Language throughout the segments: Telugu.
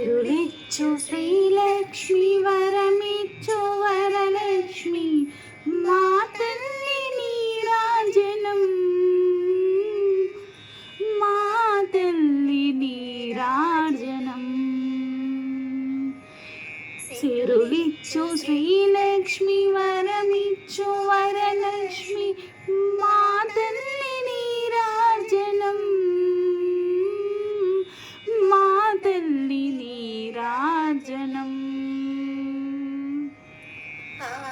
సిరులిచ్చు శ్రీలక్ష్మి వరమిచ్చు వరలక్ష్మి మా తల్లి నీరాజనం మా తల్లి నీరాజనం సిరులిచ్చు శ్రీలక్ష్మి వరమిచ్చు వరలక్ష్మి మా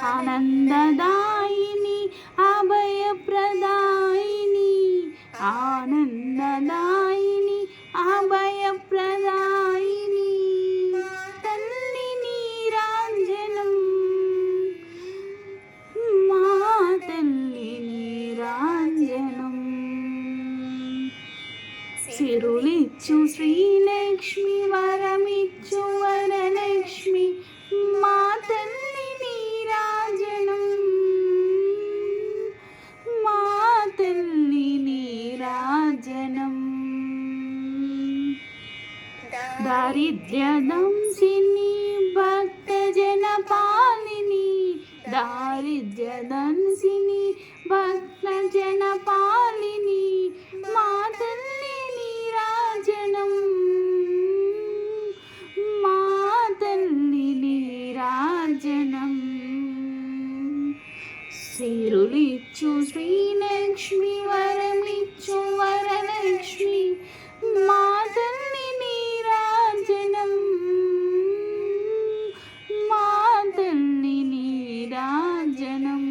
తల్లి సిరులిచ్చు శ్రీలక్ష్మి వరమిచ్చు వరలక్ష్మి. మా తల్లి నీరాజనం. మా తల్లి నీరాజనం. దారిద్ర్యదంసిని భక్తజన పాలిని దారిద్ర్యదంసిని భక్తజన పాలి నీరాజనం సిరులిచ్చు శ్రీలక్ష్మి వరమిచ్చు వరలక్ష్మి మాతల్ని నీరాజనం. మాతల్ని నీరాజనం.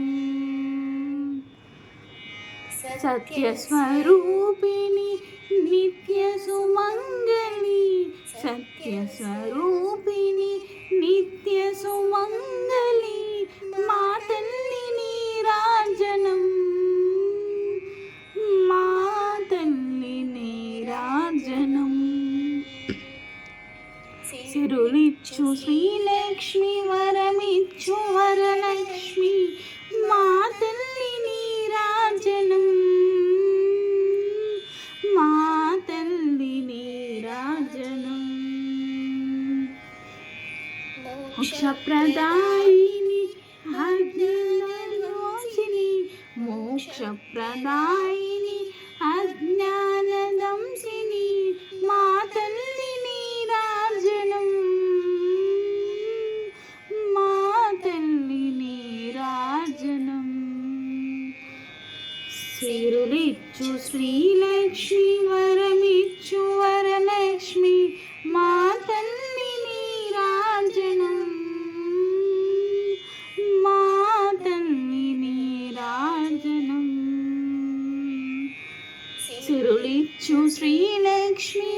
సత్యస్వరూపిణి నిత్య సుమంగళి సత్యస్వరూపిణి సిరులిచ్చు శ్రీలక్ష్మి వరమిచ్చు వరలక్ష్మి మా తల్లి నీరాజనం. మా తల్లి నీరాజనం. మోక్షప్రదాయిని అజ్ఞానదోషిని సిరులిచ్చు శ్రీలక్ష్మి వరమిచ్చు వరలక్ష్మి మా తల్లి నీరాజనం. మా తల్లి నీరాజనం సిరులిచ్చు శ్రీలక్ష్మి